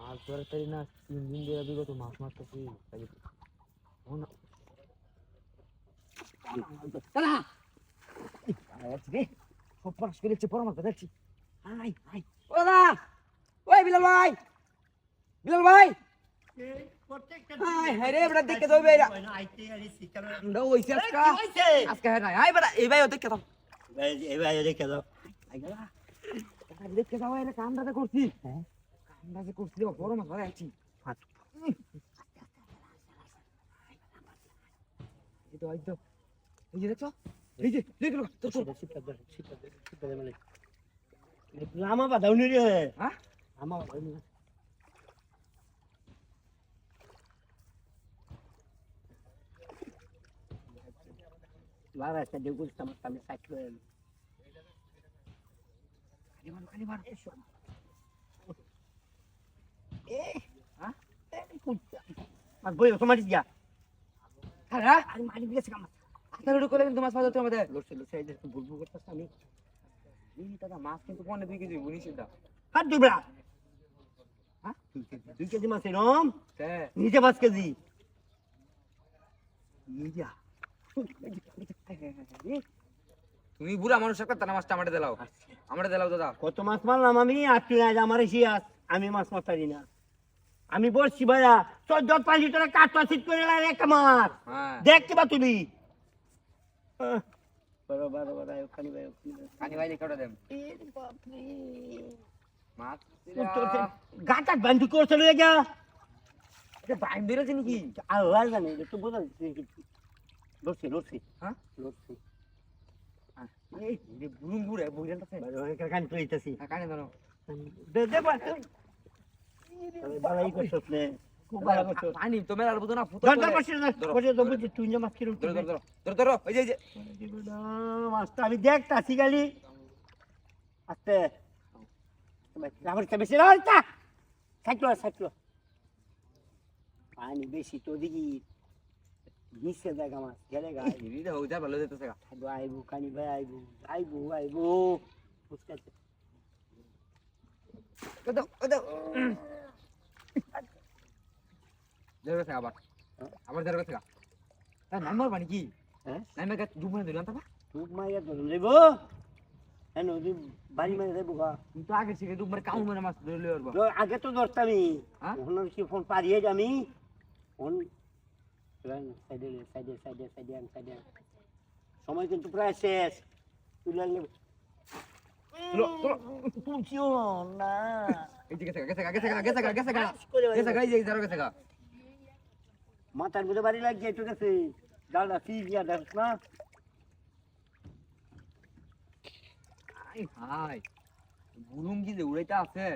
মাছ ধরে তাই না তিন দিন ধরে বিগত মাছ মারতেছি তাই সব পড়াশ করে হচ্ছে পরামর্শ দেখছি। আই আই ও দাদা! ওই বিলাল ভাই! বিলাল ভাই! আই হ্যাঁ করছি। হ্যাঁ কামটা যে করছি রে বড় মাছ ধরে আছি এই তো এই তো এই যে দেখছ এই যে দেখো তোর তোর লামা বাদাউনি রে হ্যাঁ Lama Badauni Lara, sa dugo sa mga kami sa kwen. কালি Ya. হ্যাঁ. আচ্ছা করে কিন্তু মাছ পাওয়া যাচ্ছে আমাদের এই দাদা মাছ কিন্তু পনেরো দুই কেজি বুঝিস দা Hat di bra. Ha? Duy ka di mas inom. হ্যাঁ mas ka di. Iya. তুমি বুড়া মানুষ একটা তারা মাছটা আমাদের দিলাও আমাদের দিলাও দাদা কত মাছ মারলাম আমি আর তুই আজ আমার আমি মাছ মারতারি না আমি বলছি ভাইয়া চোদ্দ পাঁচ লিটার কাটটা সিট করে এলাম একটা মাছ হ্যাঁ। দেখ কিবা তুমি। বড় বড় বড় ওখানে ভাই ওখানে ভাই। কানি ভাই লিখে দেন। এরে বাপরে। মাছ গাটা বান্ধি করছে লয়ে গা বাইম বেরোছে নাকি? আল্লাহ জানে তো বোঝা লড়ছি লড়ছি। হ্যাঁ? লড়ছি। এই বুড়ুম বুড়ে বইরাটা কান ধরো। দে দে বা ভালোই করছস নে খুব ভালো করছস পানি তো মেলার বুঝো না ফুটো ধর ধর। তো বুঝি তুই যে মাছ কিরম ধরো ধরো ধরো ধরো ধরো ওই যে মাছটা আমি দেখতাছি গালি আস্তে। আমার কাছে বেশি রাখতা থাকল থাকল পানি বেশি তো দেখি। নিচে জায়গা মাছ গেলে গা। ভালো যেতেছে গা। আইবো আইবো কানি ভাই আইবো আইবো আইবো। বুঝতে দাও দাও। ধরে গেছে আবার। আবার ধরে গেছে গা হ্যাঁ নাইমার পানি কি হ্যাঁ নাইমার গা ডুব মানে দিলাম তা তুক মাইয়া ধরে দেব হ্যাঁ নদী বাড়ি মারি দেবো গা। কিন্তু আগে থেকে ডুব মানে কাউ মানে মাছ ধরে পারব তো আগে তো ধরতামই হ্যাঁ? ওখানে কি ফোন পারিয়ে যামি ফোন সাইডে সাইডে সাইডে সাইডে সাইডে সময় কিন্তু প্রায় শেষ। তুলে। তুলছিও না। এই যে গেছে গা গেছে গা গেছে গা গেছে গা। মাথার মধ্যে বাড়ি লাগিয়ে একটু গেছে। ডালটা ফি গিয়া দেখ না। হাই বুলুম কি যে উড়াইতে আছে?